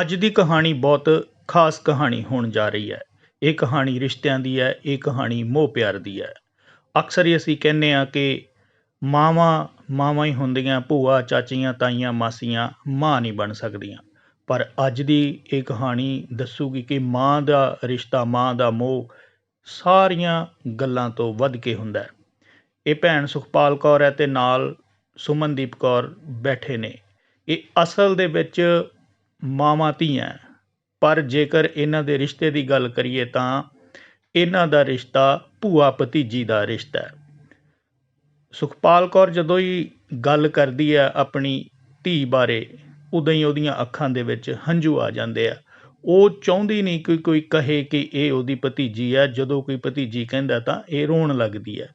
ਅੱਜ ਦੀ ਕਹਾਣੀ ਬਹੁਤ ਖਾਸ ਕਹਾਣੀ ਹੋਣ ਜਾ ਰਹੀ ਹੈ। ਇਹ ਕਹਾਣੀ ਰਿਸ਼ਤਿਆਂ ਦੀ ਹੈ, ਇਹ ਕਹਾਣੀ ਮੋਹ ਪਿਆਰ ਦੀ ਹੈ। ਅਕਸਰ ਹੀ ਅਸੀਂ ਕਹਿੰਦੇ ਆ ਕਿ ਮਾਵਾਂ ਮਾਵਾਂ ਹੀ ਹੁੰਦੀਆਂ, ਭੂਆ, ਚਾਚੀਆਂ, ਤਾਈਆਂ, ਮਾਸੀਆਂ ਮਾਂ ਨਹੀਂ ਬਣ ਸਕਦੀਆਂ। ਪਰ ਅੱਜ ਦੀ ਇਹ ਕਹਾਣੀ ਦੱਸੂਗੀ ਕਿ ਮਾਂ ਦਾ ਰਿਸ਼ਤਾ, ਮਾਂ ਦਾ ਮੋਹ ਸਾਰੀਆਂ ਗੱਲਾਂ ਤੋਂ ਵੱਧ ਕੇ ਹੁੰਦਾ ਹੈ। ਇਹ ਭੈਣ ਸੁਖਪਾਲ ਕੌਰ ਹੈ ਤੇ ਨਾਲ ਸੁਮਨਦੀਪ ਕੌਰ ਬੈਠੇ ਨੇ। ਇਹ ਅਸਲ ਦੇ ਵਿੱਚ ਮਾਵਾਂ ਧੀਆਂ ਪਰ ਜੇਕਰ ਇਹਨਾਂ ਦੇ ਰਿਸ਼ਤੇ ਦੀ ਗੱਲ ਕਰੀਏ ਤਾਂ ਇਹਨਾਂ ਦਾ ਰਿਸ਼ਤਾ ਭੂਆ ਭਤੀਜੀ ਦਾ ਰਿਸ਼ਤਾ ਹੈ। ਸੁਖਪਾਲ ਕੌਰ ਜਦੋਂ ਹੀ ਗੱਲ ਕਰਦੀ ਹੈ ਆਪਣੀ ਧੀ ਬਾਰੇ, ਉਦੋਂ ਹੀ ਉਹਦੀਆਂ ਅੱਖਾਂ ਦੇ ਵਿੱਚ ਹੰਝੂ ਆ ਜਾਂਦੇ ਆ। ਉਹ ਚਾਹੁੰਦੀ ਨਹੀਂ ਕਿ ਕੋਈ ਕਹੇ ਕਿ ਇਹ ਉਹਦੀ ਭਤੀਜੀ ਹੈ। ਜਦੋਂ ਕੋਈ ਭਤੀਜੀ ਕਹਿੰਦਾ ਤਾਂ ਇਹ ਰੋਣ ਲੱਗਦੀ ਹੈ,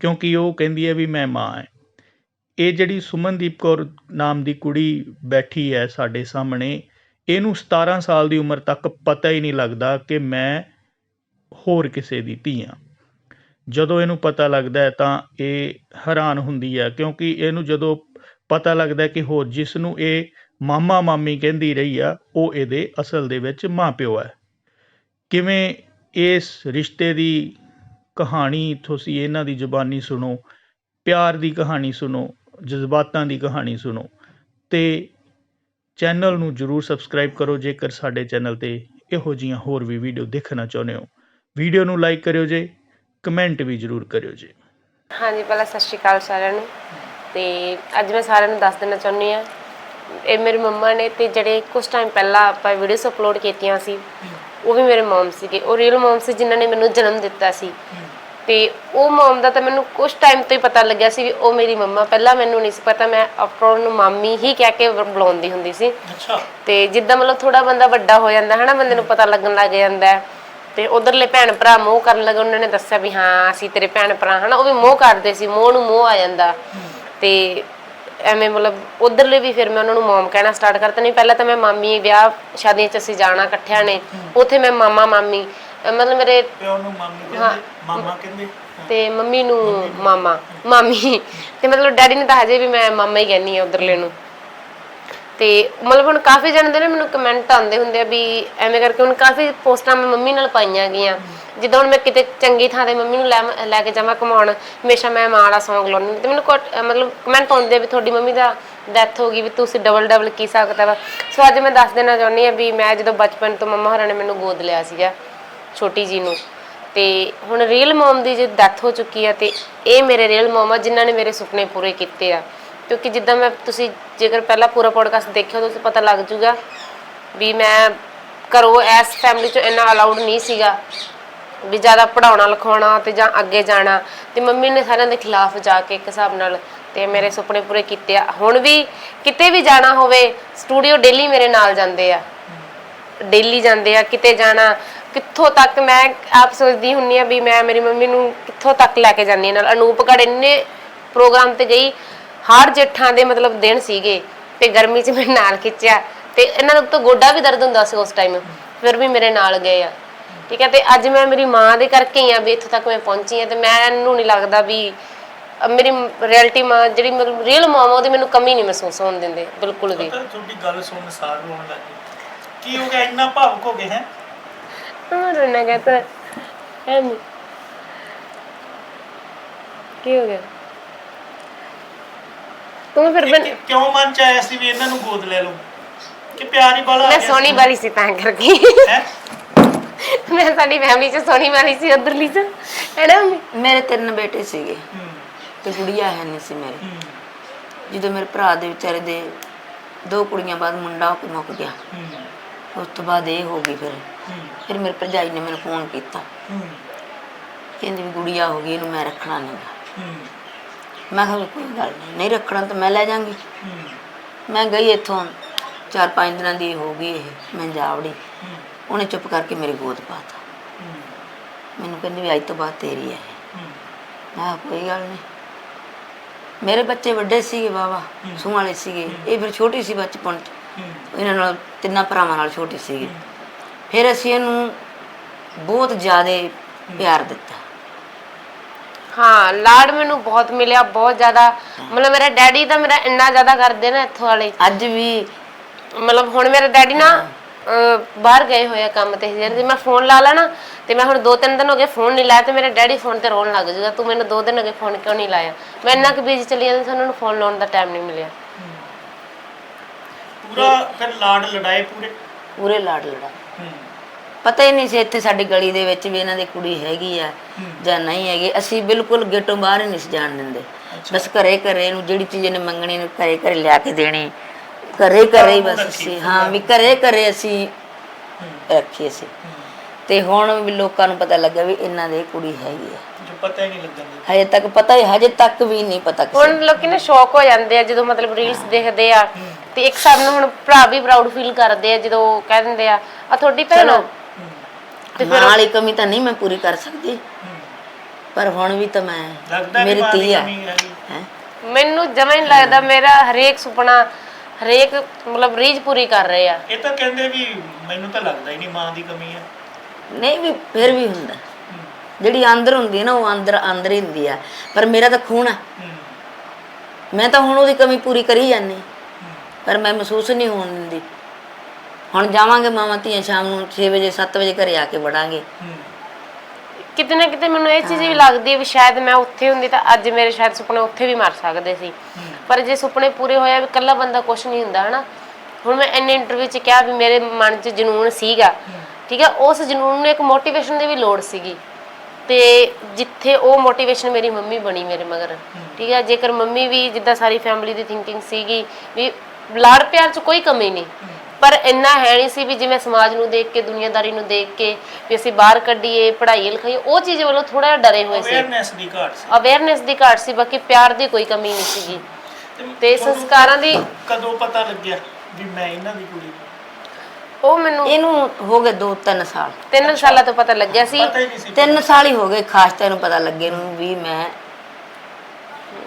ਕਿਉਂਕਿ ਉਹ ਕਹਿੰਦੀ ਹੈ ਵੀ ਮੈਂ ਮਾਂ ਹੈ। ਇਹ ਜਿਹੜੀ ਸੁਮਨਦੀਪ ਕੌਰ ਨਾਮ ਦੀ ਕੁੜੀ ਬੈਠੀ ਹੈ ਸਾਡੇ ਸਾਹਮਣੇ ਇਹਨੂੰ 17 ਸਾਲ ਦੀ ਉਮਰ ਤੱਕ ਪਤਾ ਹੀ ਨਹੀਂ ਲੱਗਦਾ ਕਿ ਮੈਂ ਹੋਰ ਕਿਸੇ ਦੀ ਧੀ ਹਾਂ। ਜਦੋਂ ਇਹਨੂੰ ਪਤਾ ਲੱਗਦਾ ਤਾਂ ਇਹ ਹੈਰਾਨ ਹੁੰਦੀ ਹੈ ਕਿਉਂਕਿ ਇਹਨੂੰ ਜਦੋਂ ਪਤਾ ਲੱਗਦਾ ਕਿ ਹੋਰ ਜਿਸ ਨੂੰ ਇਹ ਮਾਮਾ ਮਾਮੀ ਕਹਿੰਦੀ ਰਹੀ ਆ, ਉਹ ਇਹਦੇ ਅਸਲ ਦੇ ਵਿੱਚ ਮਾਂ ਪਿਓ ਹੈ। ਕਿਵੇਂ ਇਸ ਰਿਸ਼ਤੇ ਦੀ ਕਹਾਣੀ, ਤੁਸੀਂ ਇਹਨਾਂ ਦੀ ਜ਼ੁਬਾਨੀ ਸੁਣੋ, ਪਿਆਰ ਦੀ ਕਹਾਣੀ ਸੁਣੋ, ਜਜ਼ਬਾਤਾਂ ਦੀ ਕਹਾਣੀ ਸੁਣੋ, ਤੇ ਚੈਨਲ ਨੂੰ ਜਰੂਰ ਸਬਸਕ੍ਰਾਈਬ ਕਰੋ, ਜੇਕਰ ਸਾਡੇ ਚੈਨਲ ਤੇ ਇਹੋ ਜੀਆਂ ਹੋਰ ਵੀ ਵੀਡੀਓ ਦੇਖਣਾ ਚਾਹੁੰਦੇ ਹੋ। ਵੀਡੀਓ ਨੂੰ ਲਾਈਕ ਕਰਿਓ ਜੇ, ਕਮੈਂਟ ਵੀ ਜਰੂਰ ਕਰਿਓ ਜੇ। ਹਾਂਜੀ, ਪਹਿਲਾਂ ਸਤਿ ਸ਼੍ਰੀ ਅਕਾਲ ਸਾਰਿਆਂ ਨੂੰ। ਤੇ ਅੱਜ ਮੈਂ ਸਾਰਿਆਂ ਨੂੰ ਦੱਸ ਦੇਣਾ ਚਾਹੁੰਦੀ ਆ ਇਹ ਮੇਰੇ ਮੰਮਾ ਨੇ ਤੇ ਜਿਹੜੇ ਕੁਝ ਟਾਈਮ ਪਹਿਲਾਂ ਆਪਾਂ ਵੀਡੀਓਸ ਅਪਲੋਡ ਕੀਤੀਆਂ ਸੀ, ਉਹ ਵੀ ਮੇਰੇ ਮਮ ਸੀਗੇ। ਉਹ ਰੀਅਲ ਮਮ ਸੀ ਜਿਨ੍ਹਾਂ ਨੇ ਮੈਨੂੰ ਜਨਮ ਦਿੱਤਾ ਸੀ। ਤੇ ਉਹ ਮਮ ਦਾ ਤਾਂ ਮੈਨੂੰ ਕੁਝ ਟਾਈਮ ਤੋਂ ਹੀ ਪਤਾ ਲੱਗਿਆ ਸੀ ਵੀ ਉਹ ਮੇਰੀ ਮੰਮਾ। ਪਹਿਲਾਂ ਮੈਨੂੰ ਨਹੀਂ ਸੀ ਪਤਾ ਮੈਂ ਅਪਰੋਨ ਨੂੰ ਮਾਮੀ ਹੀ ਕਹਿ ਕੇ ਬੁਲਾਉਂਦੀ ਹੁੰਦੀ ਸੀ। ਅੱਛਾ। ਤੇ ਜਿੱਦਾਂ ਮਤਲਬ ਥੋੜਾ ਬੰਦਾ ਵੱਡਾ ਹੋ ਜਾਂਦਾ ਹਨਾ ਬੰਦੇ ਨੂੰ ਪਤਾ ਲੱਗਣ ਲੱਗ ਜਾਂਦਾ। ਹੈ। ਤੇ ਉਧਰਲੇ ਭੈਣ ਭਰਾ ਮੋਹ ਕਰਨ ਲੱਗੇ ਉਹਨਾਂ ਨੇ ਦੱਸਿਆ ਵੀ ਹਾਂ ਅਸੀਂ ਤੇਰੇ ਭੈਣ ਭਰਾ ਹਨਾ ਉਹ ਵੀ ਮੋਹ ਕਰਦੇ ਸੀ ਮੋਹ ਨੂੰ ਮੋਹ ਆ ਜਾਂਦਾ। ਤੇ ਐਵੇਂ ਮਤਲਬ ਉਧਰਲੇ ਵੀ ਫਿਰ ਮੈਂ ਉਹਨਾਂ ਨੂੰ ਮਮ ਕਹਿਣਾ ਸਟਾਰਟ ਕਰਤਾ। ਨਹੀਂ ਪਹਿਲਾਂ ਤਾਂ ਮੈਂ ਮਾਮੀ ਵਿਆਹ ਸ਼ਾਦੀਆਂ 'ਚ ਅਸੀਂ ਜਾਣਾ ਇਕੱਠਿਆਂ ਨੇ ਉੱਥੇ ਮੈਂ ਮਾਮਾ ਮਾਮੀ ਅਹ ਮਤਲਬ ਮੇਰੇ ਪਿਓ ਨੂੰ ਮਾਮੀ ਹਾਂ। ਮਾਮਾ ਕਹਿੰਦੇ। ਤੇ ਮੰਮੀ ਨੂੰ ਮਾਮਾ ਮਾਮੀ ਤੇ ਮਤਲਬ ਡੈਡੀ ਨੇ ਤਾਂ ਹਜੇ ਵੀ ਮੈਂ ਮਾਮਾ ਹੀ ਕਹਿੰਨੀ ਆ ਉਧਰਲੇ ਨੂੰ। ਤੇ ਮਤਲਬ ਹੁਣ ਕਾਫੀ ਜਣੇ ਦੇ ਨੇ ਮੈਨੂੰ ਕਮੈਂਟ ਆਉਂਦੇ ਹੁੰਦੇ ਆ ਵੀ ਐਵੇਂ ਕਰਕੇ ਹੁਣ ਕਾਫੀ ਪੋਸਟਾਂ ਮੈਂ ਮੰਮੀ ਨਾਲ ਪਾਈਆਂ ਗਈਆਂ। ਜਿੱਦਾਂ ਹੁਣ ਮੈਂ ਕਿਤੇ ਚੰਗੀ ਥਾਂ ਤੇ ਮੰਮੀ ਨੂੰ ਲੈ ਲੈ ਕੇ ਜਾਵਾਂ ਘੁਮਾਉਣ ਹਮੇਸ਼ਾ ਮੈਂ ਮਾਂ ਦਾ Song ਲਾਉਂਦੀ ਹੁੰਦੀ। ਤੇ ਮੈਨੂੰ ਅਹ ਮਤਲਬ ਕਮੈਂਟ ਆਉਂਦੇ ਆ ਵੀ ਤੁਹਾਡੀ ਮੰਮੀ ਦਾ ਡੈਥ ਹੋ ਗਈ ਵੀ ਤੁਸੀਂ ਡਬਲ ਡਬਲ ਕੀ ਸਕਦਾ ਵਾ ਸੋ ਅੱਜ ਮੈਂ ਦੱਸ ਦੇਣਾ ਚਾਹੁੰਦੀ ਆ ਵੀ ਮੈਂ ਜਦੋਂ ਬਚਪਨ ਤੋਂ ਮੰਮਾ ਹਰਾਂ ਨੇ ਮੈਨੂੰ ਗੋਦ ਲਿਆ ਸੀਗਾ ਛੋਟੀ ਜੀ ਨੂੰ। ਤੇ ਹੁਣ ਰੀਅਲ ਮਮ ਦੀ ਜੇ ਡੈਥ ਹੋ ਚੁੱਕੀ ਆ ਤੇ ਇਹ ਮੇਰੇ ਰੀਅਲ ਮਮ ਆ, ਜਿਨ੍ਹਾਂ ਨੇ ਮੇਰੇ ਸੁਪਨੇ ਪੂਰੇ ਕੀਤੇ ਆ। ਕਿਉਂਕਿ ਜਿੱਦਾਂ ਮੈਂ, ਤੁਸੀਂ ਜੇਕਰ ਪਹਿਲਾਂ ਪੂਰਾ ਪੋਡਕਾਸਟ ਦੇਖਿਆ ਤਾਂ ਤੁਸੀਂ ਪਤਾ ਲੱਗ ਜੂਗਾ ਵੀ ਮੈਂ ਘਰੋਂ ਐਸ ਫੈਮਿਲੀ ਚੋਂ ਇੰਨਾ ਅਲਾਉਡ ਨਹੀਂ ਸੀਗਾ ਵੀ ਜ਼ਿਆਦਾ ਪੜਾਉਣਾ ਲਿਖਾਉਣਾ ਤੇ ਜਾਂ ਅੱਗੇ ਜਾਣਾ। ਤੇ ਮੰਮੀ ਨੇ ਸਾਰਿਆਂ ਦੇ ਖਿਲਾਫ ਜਾ ਕੇ ਇੱਕ ਹਿਸਾਬ ਨਾਲ ਤੇ ਮੇਰੇ ਸੁਪਨੇ ਪੂਰੇ ਕੀਤੇ ਆ। ਹੁਣ ਵੀ ਕਿਤੇ ਵੀ ਜਾਣਾ ਹੋਵੇ ਸਟੂਡੀਓ ਡੇਲੀ ਮੇਰੇ ਨਾਲ ਜਾਂਦੇ ਆ। ਡੇਲੀ ਜਾਂਦੇ ਆ, ਕਿਤੇ ਜਾਣਾ ਕਿੱਥੋਂ ਤੱਕ ਮੈਂ ਆਪ ਸੋਚਦੀ ਹੁੰਨੀ ਆ ਵੀ ਮੈਂ ਮੇਰੀ ਮੰਮੀ ਨੂੰ ਕਿੱਥੋਂ ਤੱਕ ਲੈ ਕੇ ਜਾਂਦੀ ਹਾਂ। ਨਾਲ ਅਨੂਪਗੜ ਇੰਨੇ ਪ੍ਰੋਗਰਾਮ ਤੇ ਗਈ, ਹਰ ਜੇਠਾਂ ਦੇ ਮਤਲਬ ਦਿਨ ਸੀਗੇ ਤੇ ਗਰਮੀ 'ਚ ਮੈਂ ਨਾਲ ਖਿੱਚਿਆ ਤੇ ਇਹਨਾਂ ਨੂੰ ਤਾਂ ਗੋਡਾ ਵੀ ਦਰਦ ਹੁੰਦਾ ਸੀ ਉਸ ਟਾਈਮ ਫਿਰ ਵੀ ਮੇਰੇ ਨਾਲ ਗਏ ਆ। ਠੀਕ ਹੈ, ਤੇ ਅੱਜ ਮੈਂ ਮੇਰੀ ਮਾਂ ਦੇ ਕਰਕੇ ਹੀ ਆ ਵੀ ਇੱਥੋਂ ਤੱਕ ਮੈਂ ਪਹੁੰਚੀ ਆ ਤੇ ਮੈਨੂੰ ਨਹੀਂ ਲੱਗਦਾ ਵੀ ਮੇਰੀ ਰਿਐਲਿਟੀ ਮਾਂ ਜਿਹੜੀ ਮਤਲਬ ਰੀਅਲ ਮਾਂ ਉਹਦੀ ਮੈਨੂੰ ਕਮੀ ਨਹੀਂ ਮਹਿਸੂਸ ਹੋਣ ਦਿੰਦੇ, ਬਿਲਕੁਲ ਵੀ। ਤੁਹਾਡੀ ਗੱਲ ਸੁਣਨ ਸਾਰ ਰੋਣ ਲੱਗ। ਕੀ ਹੋ ਗਿਆ? ਇੰਨਾ ਭਾਵੁਕ ਹੋ ਗਏ ਹੈ? ਰੋਣਾ ਕਹਤਾ ਹੈ ਨਹੀਂ ਕੀ ਹੋ ਗਿਆ ਤੂੰ ਫਿਰ ਬਨ ਕਿਉਂ ਮਨ ਚ ਆਇਆ ਸੀ ਵੀ ਇਹਨਾਂ ਨੂੰ ਗੋਦ ਲੈ ਲਓ ਕਿ ਪਿਆਰ ਹੀ ਬਾਲਾ ਮੈਂ ਸੋਹਣੀ ਵਾਲੀ ਸੀ ਤਾਂ ਕਰਕੇ ਹੈ ਮੈਂ ਸਾਡੀ ਫੈਮਿਲੀ ਚ ਸੋਹਣੀ ਵਾਲੀ ਸੀ ਉਧਰਲੀ ਚ ਹੈ ਨਾ ਮੰਮੀ? ਮੇਰੇ ਤਿੰਨ ਬੇਟੇ ਸੀਗੇ। ਤੇ ਗੁੜੀਆ ਹੈ ਨਹੀਂ ਸੀ ਮੇਰੀ। ਜਦੋਂ ਮੇਰੇ ਭਰਾ ਦੇ ਵਿਚਾਰੇ ਦੇ ਦੋ ਕੁੜੀਆਂ ਬਾਅਦ ਮੁੰਡਾ ਹੋ ਕੇ ਮੁੱਕ ਗਿਆ। ਉਸ ਤੋਂ ਬਾਅਦ ਇਹ ਹੋ ਗਈ ਫਿਰ। ਫਿਰ ਮੇਰੇ ਭਰਜਾਈ ਨੇ ਮੈਨੂੰ ਫੋਨ ਕੀਤਾ। ਕਹਿੰਦੀ ਵੀ ਗੁੜੀਆ ਹੋ ਗਈ ਇਹਨੂੰ ਮੈਂ ਰੱਖਣਾ ਨਹੀਂਗਾ ਮੈਂ ਕਿਹਾ ਵੀ ਕੋਈ ਗੱਲ ਨਹੀਂ ਨਹੀਂ ਰੱਖਣਾ ਤਾਂ ਮੈਂ ਲੈ ਜਾਵਾਂਗੀ ਮੈਂ ਗਈ ਇੱਥੋਂ ਚਾਰ ਪੰਜ ਦਿਨਾਂ ਦੀ ਹੋ ਗਈ ਇਹ ਮੈਂ ਜਾਵੜੀ। ਉਹਨੇ ਚੁੱਪ ਕਰਕੇ ਮੇਰੀ ਗੋਦ ਪਾਤਾ ਮੈਨੂੰ ਕਹਿੰਦੀ ਵੀ ਅੱਜ ਤੋਂ ਬਾਅਦ ਤੇਰੀ ਹੈ। ਮੈਂ ਕੋਈ ਗੱਲ ਨਹੀਂ ਮੇਰੇ ਬੱਚੇ ਵੱਡੇ ਸੀਗੇ ਬਾਬਾ ਸੂਹ ਵਾਲੇ ਸੀਗੇ। ਇਹ ਫਿਰ ਛੋਟੀ ਸੀ ਬਚਪਨ ਚ। ਇਹਨਾਂ ਨਾਲ ਤਿੰਨਾਂ ਭਰਾਵਾਂ ਨਾਲ ਛੋਟੀ ਸੀਗੀ। ਫਿਰ ਅਸੀਂ ਇਹਨੂੰ ਬਹੁਤ ਜ਼ਿਆਦਾ ਪਿਆਰ ਦਿੱਤਾ। ਹਾਂ ਲਾਡ ਮੈਨੂੰ ਬਹੁਤ ਮਿਲਿਆ ਬਹੁਤ ਜ਼ਿਆਦਾ। ਮਤਲਬ ਮੇਰਾ ਡੈਡੀ ਤਾਂ ਮੇਰਾ ਇੰਨਾ ਜ਼ਿਆਦਾ ਕਰਦੇ ਨਾ ਇੱਥੋਂ ਵਾਲੇ। ਅੱਜ ਵੀ ਮਤਲਬ ਹੁਣ ਮੇਰੇ ਡੈਡੀ ਨਾ ਬਾਹਰ ਗਏ ਹੋਏ ਆ ਕੰਮ ਤੇ। ਜੇ ਮੈਂ ਫੋਨ ਲਾ ਲਾ ਨਾ ਤੇ ਮੈਂ ਹੁਣ ਦੋ ਤਿੰਨ ਦਿਨ ਹੋ ਗਏ ਫੋਨ ਨਹੀਂ ਲਾਇਆ ਤੇ ਮੇਰੇ ਡੈਡੀ ਫੋਨ ਤੇ ਰੋਣ ਲੱਗ ਜੂਗਾ ਤੂੰ ਮੈਨੂੰ ਦੋ ਦਿਨ ਹੋ ਗਏ ਫੋਨ ਕਿਉਂ ਨਹੀਂ ਲਾਇਆ? ਮੈਂ ਇੰਨਾ ਕਿ ਬਿਜ਼ੀ ਚੱਲੀ ਜਾਂਦੀ ਸੀ ਉਹਨਾਂ ਨੂੰ ਫੋਨ ਲਾਉਣ ਦਾ ਟਾਈਮ ਨਹੀਂ ਮਿਲਿਆ। ਪੂਰਾ ਫਿਰ ਲਾਡ ਲੜਾਏ ਪੂਰੇ? ਪੂਰੇ ਲਾਡ ਲੜਾ ਹੂੰ। ਪਤਾ ਹੀ ਨਹੀਂ ਸੀ ਇੱਥੇ ਸਾਡੀ ਗਲੀ ਦੇ ਵਿੱਚ ਵੀ ਇਹਨਾਂ ਦੀ ਕੁੜੀ ਹੈਗੀ ਆ ਜਾਂ ਨਹੀਂ ਹੈਗੀ। ਅਸੀਂ ਬਿਲਕੁਲ ਗੇਟੋਂ ਬਾਹਰ ਹੀ ਨਹੀਂ ਸੀ ਜਾਣ ਦਿੰਦੇ। ਬਸ ਘਰੇ ਘਰੇ ਨੂੰ ਜਿਹੜੀ ਚੀਜ਼ ਇਹਨੇ ਮੰਗਣੀ ਨੂੰ ਘਰੇ ਘਰੇ ਲਿਆ ਕੇ ਦੇਣੀ। ਘਰੇ ਘਰੇ ਹੀ ਬਸ ਅਸੀਂ ਹਾਂ ਵੀ ਘਰੇ ਘਰੇ ਅਸੀਂ ਰੱਖੀ ਸੀ। ਤੇ ਹੁਣ ਵੀ ਲੋਕਾਂ ਨੂੰ ਪਤਾ ਲੱਗਾ ਵੀ ਇਹਨਾਂ ਦੇ ਕੁੜੀ ਹੈਗੀ ਆ। ਜੋ ਪਤਾ ਹੀ ਨਹੀਂ ਲੱਗਣ ਦਿੰਦੇ। ਹਜੇ ਤੱਕ ਪਤਾ ਹੀ ਹਜੇ ਤੱਕ ਵੀ ਨਹੀਂ ਪਤਾ ਕਿਸੇ ਹੁਣ ਲੋਕੀ ਨਾ ਸ਼ੌਕ ਹੋ ਜਾਂਦੇ ਆ ਜਦੋਂ ਮਤਲਬ ਰੀਲਸ ਦੇਖਦੇ ਆ। ਤੇ ਇੱਕ ਨਾਲ ਹੁਣ ਭਰਾ ਵੀ ਪ੍ਰਾਊਡ ਫੀਲ ਕਰਦੇ ਆ ਜਦੋਂ ਉਹ ਕਹਿ ਦਿੰਦੇ ਆ ਆ ਤੁਹਾਡੀ ਭੈਣ ਆ। ਮਾਂ ਵਾਲੀ ਕਮੀ ਤਾਂ ਨਹੀਂ ਮੈਂ ਪੂਰੀ ਕਰ ਸਕਦੀ। ਪਰ ਹੁਣ ਵੀ ਤਾਂ ਮੈਂ ਲੱਗਦਾ ਮੇਰੀ ਮਾਂ ਦੀ ਧੀ ਆ। ਕਮੀ ਹੈਂ? ਮੈਨੂੰ ਜਮਾਂ ਹੀ ਲੱਗਦਾ ਮੇਰਾ ਹਰੇਕ ਸੁਪਨਾ ਹਰੇਕ ਮਤਲਬ ਰੀਝ ਪੂਰੀ ਕਰ ਰਹੇ ਆ। ਇਹ ਤਾਂ ਕਹਿੰਦੇ ਵੀ ਮੈਨੂੰ ਤਾਂ ਲੱਗਦਾ ਹੀ ਨਹੀਂ ਮਾਂ ਦੀ ਕਮੀ ਹੈ ਨਹੀਂ ਵੀ ਫਿਰ ਵੀ ਹੁੰਦਾ। ਜਿਹੜੀ ਅੰਦਰ ਹੁੰਦੀ ਹੈ ਨਾ ਉਹ ਅੰਦਰ ਅੰਦਰ ਹੀ ਹੁੰਦੀ ਆ। ਪਰ ਮੇਰਾ ਤਾਂ ਖੂਨ ਆ। ਹੂੰ। ਮੈਂ ਤਾਂ ਹੁਣ ਉਹਦੀ ਕਮੀ ਪੂਰੀ ਕਰੀ ਜਾਂਦੀ। ਪਰ ਮੈਂ ਮਹਿਸੂਸ ਨਹੀਂ ਹੋਣ ਦਿੰਦੀ। ਹੁਣ ਜਾਵਾਂਗੇ ਮਾਵਾਂ ਧੀਆਂ ਸ਼ਾਮ ਨੂੰ 6 ਵਜੇ 7 ਵਜੇ ਘਰੇ ਆ ਕੇ ਵੜਾਂਗੇ। ਕਿਤੇ ਨਾ ਕਿਤੇ ਮੈਨੂੰ ਇਹ ਚੀਜ਼ ਵੀ ਲੱਗਦੀ ਹੈ ਵੀ ਸ਼ਾਇਦ ਮੈਂ ਉੱਥੇ ਹੁੰਦੀ ਤਾਂ ਅੱਜ ਮੇਰੇ ਸ਼ਾਇਦ ਸੁਪਨੇ ਉੱਥੇ ਵੀ ਮਰ ਸਕਦੇ ਸੀ। ਪਰ ਜੇ ਸੁਪਨੇ ਪੂਰੇ ਹੋਇਆ ਵੀ ਇਕੱਲਾ ਬੰਦਾ ਕੁਝ ਨਹੀਂ ਹੁੰਦਾ ਹਨਾ? ਹੁਣ ਮੈਂ ਇੰਨੇ ਇੰਟਰਵਿਊ 'ਚ ਕਿਹਾ ਵੀ ਮੇਰੇ ਮਨ 'ਚ ਜਨੂਨ ਸੀਗਾ। ਠੀਕ ਹੈ ਉਸ ਜਨੂਨ ਨੂੰ ਇੱਕ ਮੋਟੀਵੇਸ਼ਨ ਦੀ ਵੀ ਲੋੜ ਸੀਗੀ। ਤੇ ਜਿੱਥੇ ਉਹ ਮੋਟੀਵੇਸ਼ਨ ਮੇਰੀ ਮੰਮੀ ਬਣੀ ਮੇਰੇ ਮਗਰ। ਠੀਕ ਹੈ ਜੇਕਰ ਮੰਮੀ ਵੀ ਜਿੱਦਾਂ ਸਾਰੀ ਫੈਮਿਲੀ ਦੀ ਥਿੰਕਿੰਗ ਸੀਗੀ ਵੀ ਲਾੜ ਪਿਆਰ 'ਚ ਕੋਈ ਕਮੀ ਨਹੀਂ। ਪਰ ਇੰਨਾ ਹੈ ਨਹੀਂ ਸੀ ਵੀ ਜਿਵੇਂ ਸਮਾਜ ਨੂੰ ਦੇਖ ਕੇ ਦੁਨੀਆਦਾਰੀ ਨੂੰ ਦੇਖ ਕੇ ਵੀ ਅਸੀਂ ਬਾਹਰ ਕੱਢੀਏ ਪੜ੍ਹਾਈ ਲਿਖਾਈ ਉਹ ਚੀਜ਼ ਵੱਲੋਂ ਥੋੜਾ ਜਿਹਾ ਡਰੇ ਹੋਏ ਸੀ। ਅਵੇਅਰਨੈਸ ਦੀ ਘਾਟ ਸੀ। ਅਵੇਅਰਨੈਸ ਦੀ ਘਾਟ ਸੀ ਬਾਕੀ ਪਿਆਰ ਦੀ ਕੋਈ ਕਮੀ ਨਹੀਂ ਸੀਗੀ। ਤੇ ਸੰਸਕਾਰਾਂ ਦੀ ਕਦੋਂ ਪਤਾ ਲੱਗਿਆ ਵੀ ਮੈਂ ਇਹਨਾਂ ਦੀ ਕੁੜੀ? ਉਹ ਮੈਨੂੰ ਇਹਨੂੰ ਹੋ ਗਏ 2-3 ਸਾਲ। 3 ਸਾਲਾਂ ਤੋਂ ਪਤਾ ਲੱਗਿਆ ਸੀ। ਪਤਾ ਹੀ ਨਹੀਂ ਸੀ। 3 ਸਾਲ ਹੀ ਹੋ ਗਏ ਖਾਸ ਤੈਨੂੰ ਪਤਾ ਲੱਗੇ ਨੂੰ ਵੀ ਮੈਂ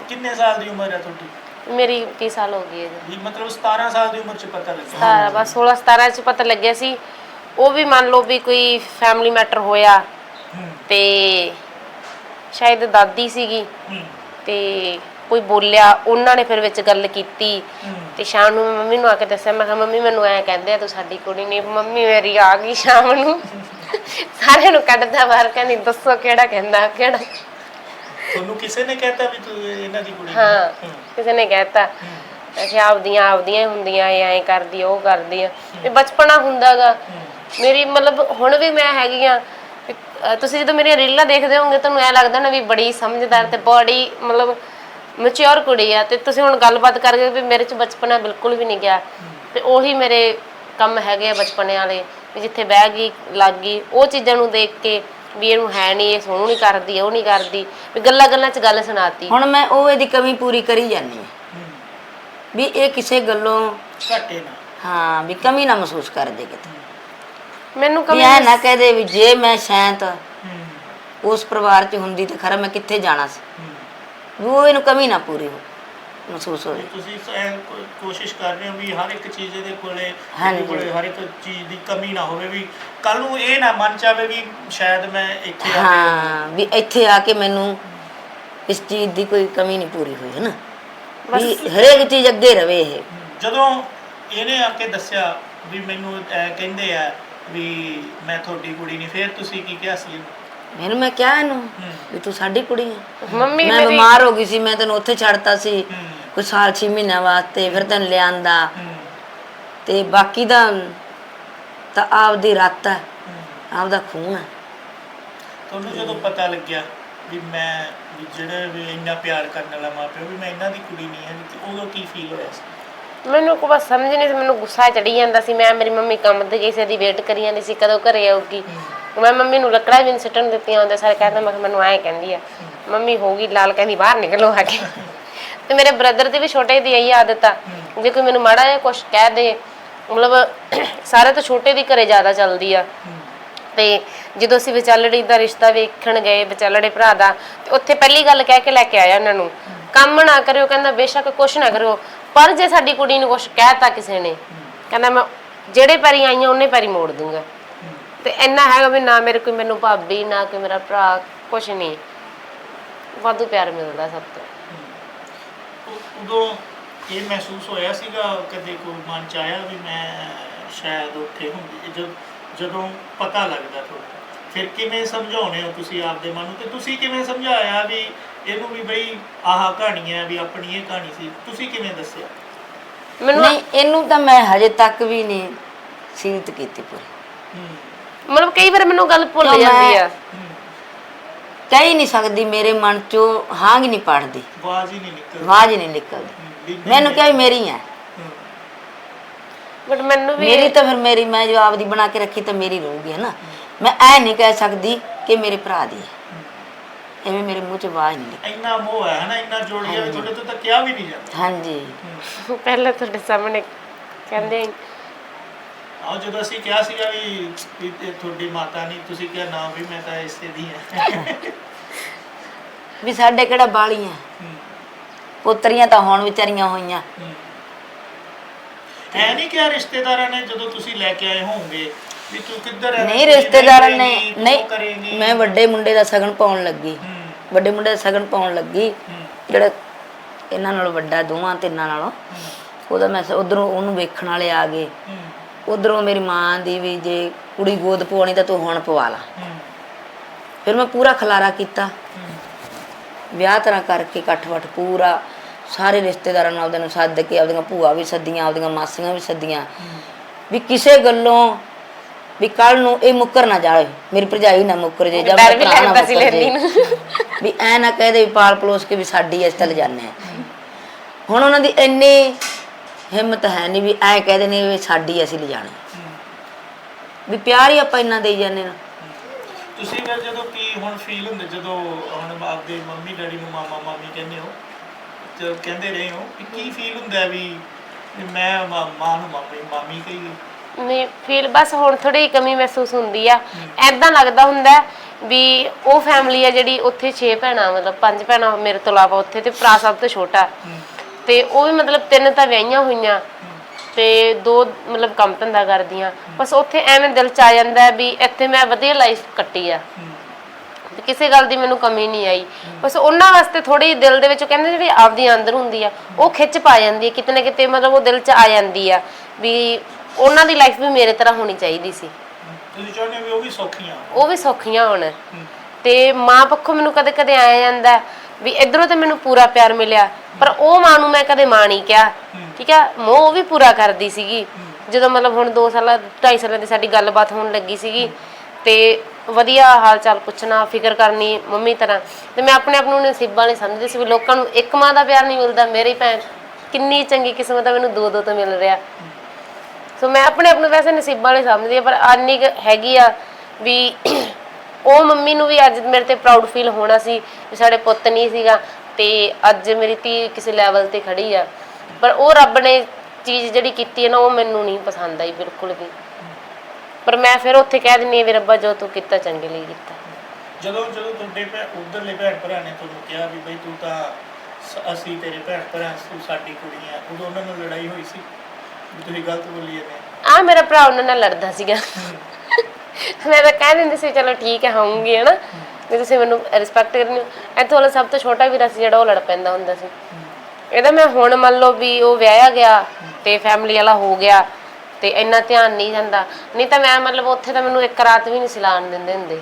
ਕਿੰਨੇ ਸਾਲ ਦੀ ਉਮਰ ਹੈ ਤੁਹਾਡੀ? ਮੇਰੀ 30 ਸਾਲ ਹੋ ਗਈ ਹੈ ਜੀ। ਵੀ ਮਤਲਬ 17 ਸਾਲ ਦੀ ਉਮਰ 'ਚ ਪਤਾ ਲੱਗਿਆ। ਸਤਾਰਾਂ ਬਸ 16 17 ਚ ਪਤਾ ਲੱਗਿਆ ਸੀ। ਉਹ ਵੀ ਮੰਨ ਲਓ ਵੀ ਕੋਈ ਫੈਮਿਲੀ ਮੈਟਰ ਹੋਇਆ। ਹੂੰ। ਤੇ ਸ਼ਾਇਦ ਦਾਦੀ ਸੀਗੀ। ਹੂੰ। ਤੇ ਕੋਈ ਬੋਲਿਆ ਉਹਨਾਂ ਨੇ ਫਿਰ ਵਿੱਚ ਗੱਲ ਕੀਤੀ। ਹੂੰ। ਤੇ ਸ਼ਾਮ ਨੂੰ ਮੈਂ ਮੰਮੀ ਨੂੰ ਆ ਕੇ ਦੱਸਿਆ ਮੈਂ ਕਿਹਾ ਮੰਮੀ ਮੈਨੂੰ ਐ ਕਹਿੰਦੇ ਆ ਤੂੰ ਸਾਡੀ ਕੁੜੀ ਨਹੀਂ ਮੰਮੀ ਮੇਰੀ ਆ ਗਈ ਸ਼ਾਮ ਨੂੰ। ਸਾਰਿਆਂ ਨੂੰ ਕੱਢਦਾ ਬਾਹਰ ਕਹਿੰਦੀ ਦੱਸੋ ਕਿਹੜਾ ਕਹਿੰਦਾ ਕਿਹੜਾ? ਤੁਹਾਨੂੰ ਕਿਸੇ ਨੇ ਕਹਿਤਾ ਵੀ ਤੂੰ ਇਹਨਾਂ ਦੀ ਕੁੜੀ ਹਾਂ ਕਿਸੇ ਨੇ ਕਹਿਤਾ। ਕਿ ਆਪਦੀਆਂ ਆਪਦੀਆਂ ਹੀ ਹੁੰਦੀਆਂ ਇਹ ਐਂ ਕਰਦੀ ਆ, ਉਹ ਕਰਦੀ ਆ। ਵੀ ਬਚਪਨਾ ਹੁੰਦਾਗਾ। ਮੇਰੀ ਮਤਲਬ ਹੁਣ ਵੀ ਮੈਂ ਹੈਗੀ ਆ ਵੀ, ਤੁਸੀਂ ਜਦੋਂ ਮੇਰੀਆਂ ਰੀਲਾਂ ਦੇਖਦੇ ਹੋਵੋਗੇ ਤੁਹਾਨੂੰ ਐ ਲੱਗਦਾ ਨਾ ਵੀ ਬੜੀ ਸਮਝਦਾਰ ਤੇ ਬੜੀ ਮਤਲਬ ਮੈਚੁਰ ਕੁੜੀ ਆ। ਤੇ ਤੁਸੀਂ ਹੁਣ ਗੱਲਬਾਤ ਕਰਕੇ ਵੀ ਮੇਰੇ ਚ ਬਚਪਨਾ ਬਿਲਕੁਲ ਵੀ ਨਹੀਂ ਗਿਆ। ਤੇ ਉਹੀ ਮੇਰੇ ਕੰਮ ਹੈਗੇ ਆ ਬਚਪਨੇ ਵਾਲੇ ਵੀ ਜਿੱਥੇ ਬਹਿ ਗਈ ਲੱਗ ਗਈ ਉਹ ਚੀਜ਼ਾਂ ਨੂੰ ਦੇਖ ਕੇ ਵੀ ਇਹਨੂੰ ਹੈ ਨਹੀਂ ਇਹ ਸੋਹਣੂ ਨਹੀਂ ਕਰਦੀ ਉਹ ਨਹੀਂ ਕਰਦੀ। ਵੀ ਗੱਲਾਂ ਗੱਲਾਂ 'ਚ ਗੱਲ ਸੁਣਾਤੀ। ਹੁਣ ਮੈਂ ਉਹ ਇਹਦੀ ਕਮੀ ਪੂਰੀ ਕਰੀ ਜਾਂਦੀ ਹਾਂ। ਵੀ ਇਹ ਕਿਸੇ ਗੱਲੋਂ ਘਟੇ ਨਾ। ਹਾਂ ਵੀ ਕਮੀ ਨਾ ਮਹਿਸੂਸ ਕਰ ਜੇ ਕਿਤੇ। ਮੈਨੂੰ ਵੀ ਕਮੀ ਐ ਨਾ ਕਹਦੇ ਵੀ ਜੇ ਮੈਂ ਸ਼ਾਂਤ ਹੂੰ ਉਸ ਪਰਿਵਾਰ 'ਚ ਹੁੰਦੀ ਤੇ ਖਰਾ ਮੈਂ ਕਿੱਥੇ ਜਾਣਾ ਸੀ? ਵੀ ਉਹ ਇਹਨੂੰ ਕਮੀ ਨਾ ਪੂਰੀ ਹੋ ਮਹਿਸੂਸ ਹੋਵੇ ਤੁਸੀਂ ਐਂ ਕੋ- ਕੋਸ਼ਿਸ਼ ਕਰ ਰਹੇ ਹੋ ਵੀ ਹਰ ਇੱਕ ਚੀਜ਼ ਇਹਦੇ ਕੋਲੇ ਹਾਂਜੀ। ਕੋਲੇ ਹਰ ਇੱਕ ਚੀਜ਼ ਦੀ ਕਮੀ ਨਾ ਹੋਵੇ ਵੀ ਕੱਲ ਨੂੰ ਇਹ ਨਾ ਮਨ ਚ ਆਵੇ ਵੀ ਸ਼ਾਇਦ ਮੈਂ ਇੱਥੇ ਆ ਹਾਂ ਵੀ ਇੱਥੇ ਆ ਕੇ ਮੈਨੂੰ ਇਸ ਚੀਜ਼ ਦੀ ਕੋਈ ਕਮੀ ਨਹੀਂ ਪੂਰੀ ਹੋਈ ਹੈ ਨਾ ਵੀ ਹਰੇਕ ਚੀਜ਼ ਅੱਗੇ ਰਵੇ ਇਹ ਜਦੋਂ ਇਹਨੇ ਆ ਕੇ ਦੱਸਿਆ ਵੀ ਮੈਨੂੰ ਕਹਿੰਦੇ ਆ ਵੀ ਮੈਂ ਤੁਹਾਡੀ ਕੁੜੀ ਨਹੀਂ ਫੇਰ ਤੁਸੀਂ ਕੀ ਕਿਹਾ ਸੀ ਇਹਨੂੰ? ਮੈਨੂੰ ਮੈਂ ਕਿਹਾ ਇਹਨੂੰ ਵੀ ਤੂੰ ਸਾਡੀ ਕੁੜੀ ਹੈ ਮੰਮੀ ਮੈਂ ਮੇਰੀ ਬਿਮਾਰ ਹੋ ਗਈ ਸੀ ਮੈਂ ਤੈਨੂੰ ਉੱਥੇ ਛੱਡਤਾ ਸੀ। ਕੋਈ ਸਾਲ 6 ਮਹੀਨਿਆਂ ਵਾਸਤੇ ਫਿਰ ਤੈਨੂੰ ਲਿਆਂਦਾ। ਤੇ ਬਾਕੀ ਦਾ ਤਾਂ ਆਪਦੀ ਰੱਤ ਹੈ। ਆਪਦਾ ਖੂਨ ਹੈ ਤੁਹਾਨੂੰ ਜਦੋਂ ਪਤਾ ਲੱਗਿਆ ਵੀ ਮੈਂ ਵੀ ਜਿਹੜੇ ਵੀ ਇੰਨਾ ਪਿਆਰ ਕਰਨ ਵਾਲਾ ਮਾਪਿਓ ਵੀ ਮੈਂ ਇਹਨਾਂ ਦੀ ਕੁੜੀ ਨਹੀਂ ਹੈ ਤੇ ਉਦੋਂ ਕੀ ਫੀਲ ਹੋਇਆ ਸੀ? ਮੈਨੂੰ ਕੋਈ ਬਸ ਸਮਝ ਨਹੀਂ ਸੀ ਮੈਨੂੰ ਗੁੱਸਾ ਚੜੀ ਜਾਂਦਾ ਸੀ। ਮੈਂ ਮੇਰੀ ਮੰਮੀ ਕੰਮ ਤੇ ਕਿਸੇ ਦੀ ਵੇਟ ਕਰੀ ਜਾਂਦੀ ਸੀ ਕਦੋਂ ਘਰੇ ਆਊਗੀ। ਮੈਂ ਮੰਮੀ ਨੂੰ ਲੱਕੜਾਂ ਵੀ ਨਹੀਂ ਸਿੱਟਣ ਦਿੱਤੀਆਂ ਹੁੰਦੇ ਸਾਰੇ ਕਹਿੰਦੇ ਮੈਂ ਕਿਹਾ ਮੈਨੂੰ ਐਂ ਕਹਿੰਦੀ ਆ, ਮੰਮੀ ਹੋਗੀ ਲਾਲ ਕਹਿੰਦੀ, ਬਾਹਰ ਨਿਕਲੋ ਆ ਕੇ। ਤੇ ਮੇਰੇ ਬ੍ਰਦਰ ਦੀ ਵੀ ਛੋਟੇ ਦੀ ਇਹੀ ਆਦਤ ਆ, ਜੇ ਕੋਈ ਮੈਨੂੰ ਮਾੜਾ ਜਿਹਾ ਕੁਝ ਕਹਿ ਦੇ, ਮਤਲਬ ਸਾਰੇ ਤੋਂ ਛੋਟੇ ਦੀ ਘਰੇ ਜ਼ਿਆਦਾ ਚੱਲਦੀ ਆ। ਤੇ ਜਦੋਂ ਅਸੀਂ ਵਿਚਾਲੜੀ ਦਾ ਰਿਸ਼ਤਾ ਵੇਖਣ ਗਏ, ਵਿਚਾਲੜੇ ਭਰਾ ਦਾ, ਤੇ ਉੱਥੇ ਪਹਿਲੀ ਗੱਲ ਕਹਿ ਕੇ ਲੈ ਕੇ ਆਇਆ ਇਹਨਾਂ ਨੂੰ, ਕੰਮ ਨਾ ਕਰਿਓ, ਕਹਿੰਦਾ, ਬੇਸ਼ੱਕ ਕੁਛ ਨਾ ਕਰਿਓ, ਪਰ ਜੇ ਸਾਡੀ ਕੁੜੀ ਨੂੰ ਕੁਛ ਕਹਿਤਾ ਕਿਸੇ ਨੇ, ਕਹਿੰਦਾ, ਮੈਂ ਜਿਹੜੇ ਪੈਰੀ ਆਈਆਂ, ਉਹਨੇ ਪੈਰੀ ਮੋੜ ਦੂੰਗਾ। ਤੇ ਇੰਨਾ ਹੈਗਾ ਵੀ ਨਾ ਮੇਰੇ ਕੋਈ ਮੈਨੂੰ ਭਾਬੀ ਨਾ ਕੋਈ ਮੇਰਾ ਭਰਾ ਕੁਛ ਨਹੀਂ। ਵਾਧੂ ਪਿਆਰ ਮਿਲਦਾ ਸਭ ਤੋਂ। ਉ- ਉਦੋਂ ਇਹ ਮਹਿਸੂਸ ਹੋਇਆ ਸੀਗਾ ਕਦੇ ਕੋਈ ਮਨ ਚ ਆਇਆ ਵੀ ਮੈਂ ਸ਼ਾਇਦ ਉੱਥੇ ਹੁੰਦੀ ਜਦ ਜਦੋਂ ਪਤਾ ਲੱਗਦਾ ਤੁਹਾਨੂੰ ਫਿਰ ਕਿਵੇਂ ਸਮਝਾਉਣੇ ਹੋ ਤੁਸੀਂ ਆਪਦੇ ਮਨ ਨੂੰ? ਤੇ ਤੁਸੀਂ ਕਿਵੇਂ ਸਮਝਾਇਆ ਵੀ ਇਹਨੂੰ ਵੀ ਬਈ ਆਹ ਕਹਾਣੀ ਹੈ ਵੀ ਆਪਣੀ ਇਹ ਕਹਾਣੀ ਸੀ ਤੁਸੀਂ ਕਿਵੇਂ ਦੱਸਿਆ? ਮੈਨੂੰ ਨਹੀਂ ਇਹਨੂੰ ਤਾਂ ਮੈਂ ਹਜੇ ਤੱਕ ਵੀ ਨਹੀਂ ਸੀਮਤ ਕੀਤੀ ਪੂਰੀ। ਹੂੰ। ਮਤਲਬ ਕਈ ਵਾਰ ਮੈਨੂੰ ਗੱਲ ਭੁੱਲ ਕਿਉਂ ਮੈਂ- ਜਾਂਦੀ ਆ। ਕਹਿ ਹੀ ਨਹੀਂ ਸਕਦੀ ਮੇਰੇ ਮਨ ਚੋਂ ਹਾਂਗ ਨਹੀਂ ਪੜਦੀ। ਆਵਾਜ਼ ਹੀ ਨਹੀਂ ਨਿਕਲਦੀ। ਆਵਾਜ਼ ਹੀ ਨਹੀਂ ਨਿਕਲਦੀ। ਹੂੰ, ਵੀ ਮੈਨੂੰ ਕਿਹਾ ਵੀ ਮੇਰੀ ਹੈ। ਬਟ ਮੈਨੂੰ ਵੀ ਮੇਰੀ ਤਾਂ ਫਿਰ ਮੇਰੀ ਮੈਂ ਜੋ ਆਪਦੀ ਬਣਾ ਕੇ ਰੱਖੀ ਤਾਂ ਮੇਰੀ ਰਹੂਗੀ ਹੈ ਨਾ? ਮੈਂ ਐ ਨਹੀਂ ਕਹਿ ਸਕਦੀ ਕਿ ਮੇਰੇ ਭਰਾ ਦੀ ਹੈ। ਐਵੇਂ ਮੇਰੇ ਮੂੰਹ 'ਚ ਆਵਾਜ਼ ਨਹੀਂ ਨਿਕਲਦੀ। ਇੰਨਾ ਮੋਹ ਹੈ ਹਨਾ? ਇੰਨਾ ਜੋੜ ਗਿਆ ਵੀ ਤੁਹਾਡੇ ਤੋਂ ਤਾਂ ਕਿਹਾ ਵੀ ਨਹੀਂ ਜਾਂਦਾ। ਹਾਂਜੀ। ਪਹਿਲਾਂ ਤੁਹਾਡੇ ਸਾਹਮਣੇ ਕਹਿੰਦੇ ਆਹ ਜਦੋਂ ਅਸੀਂ ਕਿਹਾ ਸੀਗਾ ਵੀ ਵੀ ਇਹ ਤੁਹਾਡੀ ਮਾਤਾ ਨਹੀਂ ਤੁਸੀਂ ਕਿਹਾ ਨਾ ਵੀ ਮੈਂ ਤਾਂ ਇਸੇ ਦੀ ਹਾਂ। ਵੀ ਸਾਡੇ ਕਿਹੜਾ ਬਾਲੀਆਂ ਹੂੰ, ਪੁੱਤਰੀਆਂ ਤਾਂ ਹੁਣ ਵਿਚਾਰੀਆਂ ਹੋਈਆਂ। ਹੂੰ। ਐ ਨਹੀਂ ਕਿਹਾ ਰਿਸ਼ਤੇਦਾਰਾਂ ਨੇ ਜਦੋਂ ਤੁਸੀਂ ਲੈ ਕੇ ਆਏ ਹੋਵੋਗੇ ਵੀ ਤੂੰ ਕਿੱਧਰ ਹੈ ਨਹੀਂ ਰਿਸ਼ਤੇਦਾਰਾਂ ਨੇ ਨਹੀਂ। ਮੈਂ ਵੱਡੇ ਮੁੰਡੇ ਦਾ ਸਗਨ ਪਾਉਣ ਲੱਗੀ। ਹੂੰ, ਵੱਡੇ ਮੁੰਡੇ ਦਾ ਸਗਨ ਪਾਉਣ ਲੱਗੀ। ਹੂੰ, ਜਿਹੜਾ ਇਹਨਾਂ ਨਾਲੋਂ ਵੱਡਾ ਦੋਵਾਂ ਤਿੰਨਾਂ ਨਾਲੋਂ ਉਹਦਾ ਮੈਂ ਉਧਰੋਂ ਉਹਨੂੰ ਵੇਖਣ ਵਾਲੇ ਆ ਗਏ। ਹੂੰ, ਉਧਰੋਂ ਮੇਰੀ ਮਾਂ ਦੀ ਵੀ ਜੇ ਕੁੜੀ ਗੋਦ ਪਵਾਉਣੀ ਤਾਂ ਤੂੰ ਹੁਣ ਪਵਾ ਲਾ। ਫਿਰ ਮੈਂ ਪੂਰਾ ਖਲਾਰਾ ਕੀਤਾ। ਵਿਆਹ ਤਰ੍ਹਾਂ ਕਰਕੇ ਇਕੱਠ-ਵੱਠ ਪੂਰਾ। ਸਾਰੇ ਰਿਸ਼ਤੇਦਾਰਾਂ ਨੂੰ ਆਪਦੇ ਨੂੰ ਸੱਦ ਕੇ ਆਪਦੀਆਂ ਭੂਆ ਵੀ ਸੱਦੀਆਂ ਆਪਦੀਆਂ ਮਾਸੀਆਂ ਵੀ ਸੱਦੀਆਂ। ਵੀ ਕਿਸੇ ਗੱਲੋਂ ਵੀ ਕੱਲ ਨੂੰ ਇਹ ਮੁੱਕਰ ਨਾ ਜਾਵੇ। ਮੇਰੀ ਭਰਜਾਈ ਨਾ ਮੁੱਕਰ ਜੇ ਜਾਂ ਮੇਰਾ ਵੀ ਭਰਾ ਨਾ ਮੁੱਕਰ ਜੇ। ਵੀ ਐ ਨਾ ਕਹਦੇ ਵੀ ਪਾਲ ਪਲੋਸ ਕੇ ਵੀ ਸਾਡੀ ਇਸ ਤਲ ਜਾਂਦੇ ਹੁਣ ਉਹਨਾਂ ਦੀ ਇੰਨੀ ਹਿੰਮਤ ਹੈ ਨਹੀਂ ਵੀ ਐ ਕਹਦੇ ਨੇ ਵੀ ਸਾਡੀ ਅਸੀਂ ਲਿਜਾਣਾ। ਵੀ ਪਿਆਰ ਹੀ ਆਪਾਂ ਇੰਨਾ ਦੇਈ ਜਾਂਦੇ ਨਾ ਤੁਸੀਂ ਫਿਰ ਜਦੋਂ ਕੀ ਹੁਣ ਫੀਲ ਹੁੰਦੇ ਜਦੋਂ ਹੁਣ ਆਪਦੇ ਮੰਮੀ ਡੈਡੀ ਨੂੰ ਮਾਮਾ ਮਾਮੀ ਕਹਿੰਦੇ ਹੋ ਤੇ ਕਹਿੰਦੇ ਰਹੇ ਹੋ ਕਿ ਕੀ ਫੀਲ ਹੁੰਦਾ ਵੀ ਵੀ ਮੈਂ ਮਾ- ਮਾਂ ਨੂੰ ਮਾਮੀ ਮਾਮੀ ਕਹੀ ਨਹੀਂ ਫੀਲ ਬਸ ਹੁਣ ਥੋੜੀ ਕਮੀ ਮਹਿਸੂਸ ਹੁੰਦੀ ਆ। ਐਦਾਂ ਲੱਗਦਾ ਹੁੰਦਾ ਵੀ ਉਹ ਫੈਮਿਲੀ ਆ ਜਿਹੜੀ ਉੱਥੇ 6 ਭੈਣਾਂ ਮਤਲਬ ਪੰਜ ਭੈਣਾਂ ਮੇਰੇ ਤੋਂ ਇਲਾਵਾ ਉੱਥੇ ਤੇ ਭਰਾ ਸਭ ਤੋਂ ਛੋਟਾ। ਤੇ ਉਹ ਵੀ ਮਤਲਬ ਤਿੰਨ ਤਾਂ ਵਿਆਹੀਆਂ ਹੋਈਆਂ ਤੇ ਦੋ ਮਤਲਬ ਕੰਮ ਧੰਦਾ ਕਰਦੀਆਂ। ਬਸ ਉੱਥੇ ਐਵੇਂ ਦਿਲ ਚ ਆ ਜਾਂਦਾ ਹੈ ਵੀ ਇੱਥੇ ਮੈਂ ਵਧੀਆ ਲਾਈਫ ਕੱਟੀ ਆ। ਤੇ ਕਿਸੇ ਗੱਲ ਦੀ ਮੈਨੂੰ ਕਮੀ ਨਹੀਂ ਆਈ। ਬਸ ਉਹਨਾਂ ਵਾਸਤੇ ਥੋੜੀ ਦਿਲ ਦੇ ਵਿੱਚ ਉਹ ਕਹਿੰਦੇ ਜਿਹੜੀ ਆਪਦੀ ਅੰਦਰ ਹੁੰਦੀ ਆ ਉਹ ਖਿੱਚ ਪਾ ਜਾਂਦੀ ਹੈ ਕਿਤੇ ਨਾ ਕਿਤੇ ਮਤਲਬ ਉਹ ਦਿਲ 'ਚ ਆ ਜਾਂਦੀ ਆ ਵੀ ਉਹਨਾਂ ਦੀ ਲਾਈਫ ਵੀ ਮੇਰੇ ਤਰ੍ਹਾਂ ਹੋਣੀ ਚਾਹੀਦੀ ਸੀ। ਤੁਸੀਂ ਚਾਹੁੰਦੇ ਹੋ ਵੀ ਉਹ ਵੀ ਸੌਖੀਆਂ ਉਹ ਵੀ ਸੌਖੀਆਂ ਹੋਣ। ਤੇ ਮਾਂ ਪੱਖੋਂ ਮੈਨੂੰ ਕਦੇ ਕਦੇ ਆਇਆ ਜਾਂਦਾ ਵੀ ਇਧਰੋਂ ਤੇ ਮੈਨੂੰ ਪੂਰਾ ਪਿਆਰ ਮਿਲਿਆ। ਪਰ ਉਹ ਮਾਂ ਨੂੰ ਮੈਂ ਕਦੇ ਮਾਂ ਨਹੀਂ ਕਿਹਾ। ਠੀਕ ਹੈ ਮੋਹ ਉਹ ਵੀ ਪੂਰਾ ਕਰਦੀ ਸੀਗੀ। ਜਦੋਂ ਮਤਲਬ ਹੁਣ 2 ਸਾਲਾਂ 2.5 ਸਾਲਾਂ ਦੀ ਸਾਡੀ ਗੱਲਬਾਤ ਹੋਣ ਲੱਗੀ ਸੀਗੀ ਤੇ ਵਧੀਆ ਹਾਲ ਚਾਲ ਪੁੱਛਣਾ ਫਿਕਰ ਕਰਨੀ ਮੰਮੀ ਤਰ੍ਹਾਂ। ਤੇ ਮੈਂ ਆਪਣੇ ਆਪ ਨੂੰ ਨਸੀਬਾਂ ਨਹੀਂ ਸਮਝਦੀ ਸੀ ਵੀ ਲੋਕਾਂ ਨੂੰ ਇੱਕ ਮਾਂ ਦਾ ਪਿਆਰ ਨਹੀਂ ਮਿਲਦਾ ਮੇਰੀ ਭੈਣ ਕਿੰਨੀ ਚੰਗੀ ਕਿਸਮਤ ਆ ਮੈਨੂੰ ਦੋ ਦੋ ਤੋਂ ਮਿਲ ਰਿਹਾ। ਸੋ ਮੈਂ ਆਪਣੇ ਆਪ ਨੂੰ ਵੈਸੇ ਨਸੀਬਾਂ ਵਾਲੀ ਸਮਝਦੀ ਆ ਪਰ ਆਨੀ ਹੈਗੀ ਆ ਵੀ ਉਹ ਮੰਮੀ ਨੂੰ ਵੀ ਅੱਜ ਮੇਰੇ ਤੇ ਪ੍ਰਾਊਡ ਫੀਲ ਹੋਣਾ ਸੀ ਵੀ ਸਾਡੇ ਪੁੱਤ ਨਹੀਂ ਸੀਗਾ। ਤੇ ਅੱਜ ਮੇਰੀ ਧੀ ਕਿਸੇ ਲੈਵਲ ਤੇ ਖੜੀ ਆ। ਪਰ ਉਹ ਰੱਬ ਨੇ ਚੀਜ਼ ਜਿਹੜੀ ਕੀਤੀ ਹੈ ਨਾ ਉਹ ਮੈਨੂੰ ਨਹੀਂ ਪਸੰਦ ਆਈ ਬਿਲਕੁਲ ਵੀ। ਪਰ ਮੈਂ ਫਿਰ ਉੱਥੇ ਕਹਿ ਦਿੰਨੀ ਆ ਵੀ ਰੱਬਾ ਜੋ ਤੂੰ ਕੀਤਾ ਚੰਗੇ ਲਈ ਕੀਤਾ। ਜਦੋਂ ਜਦੋਂ ਤੁਹਾਡੇ ਭੈ ਉਧਰਲੇ ਭੈਣ ਭਰਾ ਨੇ ਤੁਹਾਨੂੰ ਕਿਹਾ ਵੀ ਬਈ ਤੂੰ ਤਾਂ ਸ- ਅਸੀਂ ਤੇਰੇ ਭੈਣ ਭਰਾ ਤੂੰ ਸਾਡੀ ਕੁੜੀ ਆ ਉਦੋਂ ਉਹਨਾਂ ਨਾਲ ਲੜਾਈ ਹੋਈ ਸੀ? ਵੀ ਤੁਸੀਂ ਗਲਤ ਬੋਲੀ ਜਾਂਦੇ ਆ ਮੇਰਾ ਭਰਾ ਉਹਨਾਂ ਨਾਲ ਲੜਦਾ ਸੀਗਾ। ਮੈਂ ਤਾਂ ਕਹਿ ਦਿੰਦੀ ਸੀ ਚਲੋ ਠੀਕ ਹੈ ਹੋਊਂਗੀ ਹਨਾ। ਵੀ ਤੁਸੀਂ ਮੈਨੂੰ ਰਿਸਪੈਕਟ ਕਰਨੀ। ਹੋ। ਇੱਥੋਂ ਵਾਲਾ ਸਭ ਤੋਂ ਛੋਟਾ ਵੀਰਾ ਸੀ ਜਿਹੜਾ ਉਹ ਲੜ ਪੈਂਦਾ ਹੁੰਦਾ ਸੀ। ਇਹਦਾ ਮੈਂ ਹੁਣ ਮੰਨ ਲਓ ਵੀ ਉਹ ਵਿਆਹਿਆ ਗਿਆ ਤੇ ਫੈਮਿਲੀ ਵਾਲਾ ਹੋ ਗਿਆ ਤੇ ਇੰਨਾ ਧਿਆਨ ਨਹੀਂ ਜਾਂਦਾ। ਨਹੀਂ ਤਾਂ ਮੈਂ ਮਤਲਬ ਉੱਥੇ ਤਾਂ ਮੈਨੂੰ ਇੱਕ ਰਾਤ ਵੀ ਨਹੀਂ ਸਿਲਾਣ ਦਿੰਦੇ ਹੁੰਦੇ।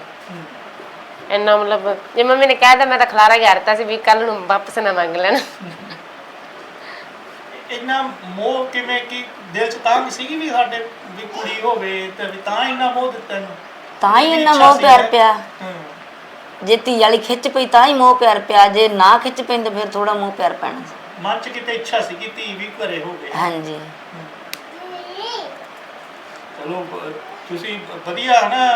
ਇੰਨਾ ਮਤਲਬ ਜੇ ਮੰਮੀ ਨੇ ਕਹਿ ਤਾ ਮੈਂ ਤਾਂ ਖਲਾਰਾ ਗਿਆਰਤਾ ਸੀ ਵੀ ਕੱਲ ਨੂੰ ਵਾਪਸ ਨਾ ਮੰਗ ਲੈਣਾ। ਇੰਨਾ ਮੋਹ ਕਿਵੇਂ ਕਿ ਦਿਲ ਚ ਤਾਂ ਨਹੀਂ ਸੀਗੀ ਵੀ ਸਾਡੇ ਵੀ ਕੁੜੀ ਹੋਵੇ ਤੇ ਵੀ ਤਾਂ ਇੰਨਾ ਮੋਹ ਦਿੱਤਾ ਇਹਨੂੰ? ਤਾਂ ਹੀ ਇੰਨਾ ਮੋਹ ਪਿਆਰ ਹੈ। ਪਿਆ। ਹੂੰ। ਜੇ ਧੀ ਵਾਲੀ ਖਿੱਚ ਪਈ ਤਾਂ ਹੀ ਮੋਹ ਪਿਆਰ ਪਿਆ ਜੇ ਨਾ ਖਿੱਚ ਪੈਂਦੇ ਫਿਰ ਥੋੜਾ ਮੋਹ ਪਿਆਰ ਪੈਣਾ ਸੀ। ਮਨ ਚ ਕਿਤੇ ਇੱਛਾ ਸੀ ਕਿ ਧੀ ਵੀ ਘਰੇ ਹੋਵੇ। ਹਾਂਜੀ। ਚਲੋ ਬ- ਤੁਸੀਂ ਵਧੀਆ ਨਾ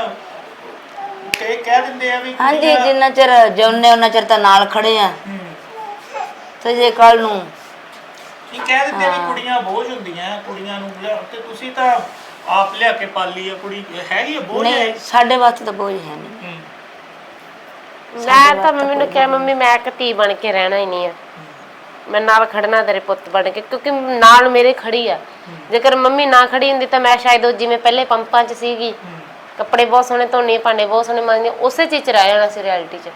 ਕਈ ਕਹਿ ਦਿੰਦੇ ਆ ਵੀ ਹਾਂਜੀ ਕੁੜੀਆਂ- ਜਿੰਨਾ ਚਿਰ ਜਿਉਂਦੇ ਉਹਨਾਂ ਚਿਰ ਤਾਂ ਨਾਲ ਖੜੇ ਆ। ਹੂੰ। ਤੇ ਜੇ ਕੱਲ ਨੂੰ ਇਹ ਕਹਿ ਦਿੰਦੇ ਆ ਵੀ ਕੁੜੀਆਂ ਬੋਝ ਹੁੰਦੀਆਂ ਕੁੜੀਆਂ ਨੂੰ ਲਿਆ- ਤੇ ਤੁਸੀਂ ਤਾਂ ਆਪ ਲਿਆ ਕੇ ਪਾਲੀ ਆ ਕੁੜੀ ਹੈਗੀ ਆ ਬੋਝ? ਹੈ ਨਹੀਂ ਸਾਡੇ ਵਾਸਤੇ ਤਾਂ ਬੋਝ ਹੈ ਨਹੀਂ। ਹੂੰ। ਮੈਂ ਤਾਂ ਮੰਮੀ ਨੂੰ ਕਿਹਾ, ਮੰਮੀ, ਮੈਂ ਇੱਕ ਧੀ ਬਣ ਕੇ ਰਹਿਣਾ ਹੀ ਨਹੀਂ ਆ। ਮੈਂ ਨਾਲ ਖੜਨਾ ਤੇਰੇ ਪੁੱਤ ਬਣ ਕੇ, ਕਿਉਂਕਿ ਨਾਲ ਮੇਰੇ ਖੜੀ ਆ। ਜੇਕਰ ਮੰਮੀ ਨਾ ਖੜੀ ਹੁੰਦੀ ਤਾਂ ਮੈਂ ਸ਼ਾਇਦ ਉਹ ਜਿਵੇਂ ਪਹਿਲੇ ਪੰਪਾਂ 'ਚ ਸੀਗੀ, ਕੱਪੜੇ ਬਹੁਤ ਸੋਹਣੇ ਧੋਣੇ, ਭਾਂਡੇ ਬਹੁਤ ਸੋਹਣੇ ਮਾਂਜਣੇ, ਉਸੇ ਚੀਜ਼ 'ਚ ਰਹਿ ਜਾਣਾ ਸੀ ਰਿਐਲਿਟੀ 'ਚ।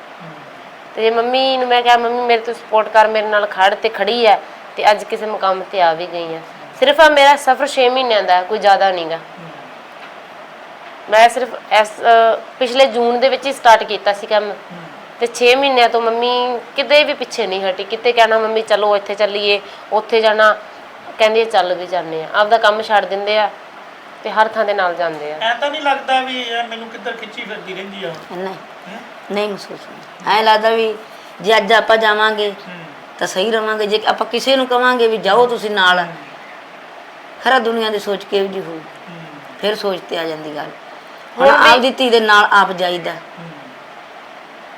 ਤੇ ਜੇ ਮੰਮੀ ਨੂੰ ਮੈਂ ਕਿਹਾ, ਮੰਮੀ, ਮੇਰੇ ਤੋਂ ਸਪੋਰਟ ਕਰ, ਮੇਰੇ ਨਾਲ ਖੜ ਤੇ ਖੜੀ ਆ, ਤੇ ਅੱਜ ਕਿਸੇ ਮੁਕਾਮ ਤੇ ਆ ਵੀ ਗਈ ਆ। ਸਿਰਫ ਆ ਮੇਰਾ ਸਫ਼ਰ 6 ਮਹੀਨਿਆਂ ਦਾ, ਕੋਈ ਜ਼ਿਆਦਾ ਨਹੀਂਗਾ ਮੈਂ ਸਿਰਫ ਇਸ ਪਿਛਲੇ ਜੂਨ ਦੇ ਵਿੱਚ ਹੀ ਸਟਾਰਟ ਕੀਤਾ ਸੀ ਕੰਮ। ਤੇ 6 ਮਹੀਨਿਆਂ ਤੋਂ ਮੰਮੀ ਕਿਤੇ ਵੀ ਪਿੱਛੇ ਨਹੀਂ ਹਟੀ। ਕਿਤੇ ਕਹਿਣਾ ਮੰਮੀ ਚਲੋ ਇੱਥੇ ਚੱਲੀਏ ਉੱਥੇ ਜਾਣਾ। ਕਹਿੰਦੀ ਚੱਲ ਵੀ ਜਾਂਦੇ ਆ ਆਪਦਾ ਕੰਮ ਛੱਡ ਦਿੰਦੇ ਆ ਤੇ ਹਰ ਥਾਂ ਦੇ ਨਾਲ ਜਾਂਦੇ ਆ। ਐ ਤਾਂ ਨਹੀਂ ਲੱਗਦਾ ਵੀ ਯਾਰ ਮੈਨੂੰ ਕਿੱਧਰ ਖਿੱਚੀ ਫਿਰਦੀ ਰਹਿੰਦੀ ਆ। ਨਹੀਂ? ਨਹੀਂ ਮਹਿਸੂਸ ਹੁੰਦਾ ਐਂ ਲੱਗਦਾ ਵੀ ਜੇ ਅੱਜ ਆਪਾਂ ਜਾਵਾਂਗੇ ਤਾਂ ਸਹੀ ਰਵਾਂਗੇ। ਜੇ ਆਪਾਂ ਕਿਸੇ ਨੂੰ ਕਵਾਂਗੇ ਵੀ ਜਾਓ ਤੁਸੀਂ ਨਾਲ ਖਰਾ ਦੁਨੀਆ ਦੀ ਸੋਚ ਕਿਹੋ ਜੀ ਹੋਊ? ਫਿਰ ਸੋਚ ਤੇ ਆ ਜਾਂਦੀ ਗੱਲ। ਹੁਣ ਆਪਦੀ ਧੀ ਦੇ ਨਾਲ ਆਪ ਜਾਈਦਾ।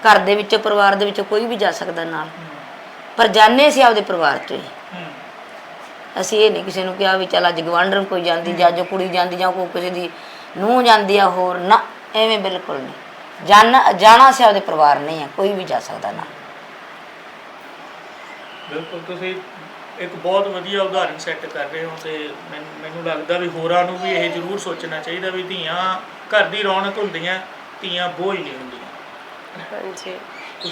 ਘਰ ਦੇ ਵਿੱਚੋਂ, ਪਰਿਵਾਰ ਦੇ ਵਿੱਚੋਂ ਕੋਈ ਵੀ ਜਾ ਸਕਦਾ ਨਾਲ। ਪਰ ਜਾਣੇ ਸੀ ਆਪਦੇ ਪਰਿਵਾਰ ਤੋਂ ਹੀ। ਅਸੀਂ ਇਹ ਨਹੀਂ ਕਿਸੇ ਨੂੰ ਕਿਹਾ ਵੀ ਚੱਲ ਅੱਜ ਗਵਾਂਢਣ ਕੋਈ ਜਾਂਦੀ ਜਾਂ ਜੋ ਕੁੜੀ ਜਾਂਦੀ ਜਾਂ ਕੋਈ ਕਿਸੇ ਦੀ ਨੂੰਹ ਜਾਂਦੀ ਆ ਹੋਰ, ਨਾ, ਐਵੇਂ ਬਿਲਕੁਲ ਨਹੀਂ। ਜਾਣ, ਜਾਣਾ ਸੀ ਆਪਦੇ ਪਰਿਵਾਰ ਨਹੀਂ ਆ, ਕੋਈ ਵੀ ਜਾ ਸਕਦਾ ਨਾਲ। ਬਿਲਕੁਲ, ਤੁਸੀਂ ਇੱਕ ਬਹੁਤ ਵਧੀਆ ਉਦਾਹਰਨ ਸੈੱਟ ਕਰ ਰਹੇ ਹੋ ਤੇ ਮੈਨੂੰ ਲੱਗਦਾ ਵੀ ਹੋਰਾਂ ਨੂੰ ਵੀ ਇਹ ਜ਼ਰੂਰ ਸੋਚਣਾ ਚਾਹੀਦਾ ਵੀ ਧੀਆਂ ਘਰ ਦੀ ਰੌਣਕ ਹੁੰਦੀਆਂ, ਧੀਆਂ ਬੋਝ ਨਹੀਂ ਹੁੰਦੀਆਂ। ਹਾਂਜੀ।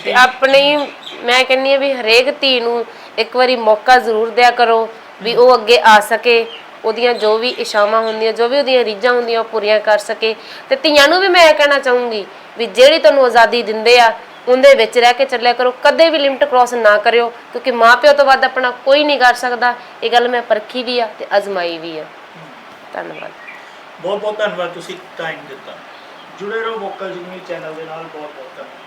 ਤੇ ਆਪਣੇ, ਮੈਂ ਕਹਿੰਨੀ ਆ ਵੀ ਹਰੇਕ ਧੀ ਨੂੰ ਇੱਕ ਵਾਰੀ ਮੌਕਾ ਜ਼ਰੂਰ ਦਿਆ ਕਰੋ ਵੀ ਉਹ ਅੱਗੇ ਆ ਸਕੇ, ਉਹਦੀਆਂ ਜੋ ਵੀ ਇਸ਼ਾਵਾਂ ਹੁੰਦੀਆਂ, ਜੋ ਵੀ ਉਹਦੀਆਂ ਰੀਝਾਂ ਹੁੰਦੀਆਂ, ਉਹ ਪੂਰੀਆਂ ਕਰ ਸਕੇ। ਤੇ ਧੀਆਂ ਨੂੰ ਵੀ ਮੈਂ ਇਹ ਕਹਿਣਾ ਚਾਹੂੰਗੀ ਵੀ ਜਿਹੜੀ ਤੁਹਾਨੂੰ ਆਜ਼ਾਦੀ ਦਿੰਦੇ ਆ, ਉਹਦੇ ਵਿੱਚ ਰਹਿ ਕੇ ਚੱਲਿਆ ਕਰੋ, ਕਦੇ ਵੀ ਲਿਮਟ ਕ੍ਰਾਸ ਨਾ ਕਰਿਓ, ਕਿਉਂਕਿ ਮਾਪਿਓ ਤੋਂ ਵੱਧ ਆਪਣਾ ਕੋਈ ਨਹੀਂ ਕਰ ਸਕਦਾ। ਇਹ ਗੱਲ ਮੈਂ ਪਰਖੀ ਵੀ ਆ ਤੇ ਅਜ਼ਮਾਈ ਵੀ ਆ। ਧੰਨਵਾਦ। ਬਹੁਤ ਬਹੁਤ ਧੰਨਵਾਦ, ਤੁਸੀਂ ਟਾਈਮ ਦਿੱਤਾ। ਜੁੜੇ ਰਹੋ ਵੋਕਲ ਜਿਗਨੀ ਚੈਨਲ ਦੇ ਨਾਲ ਬਹੁਤ ਬਹੁਤ ਧੰਨਵਾਦ।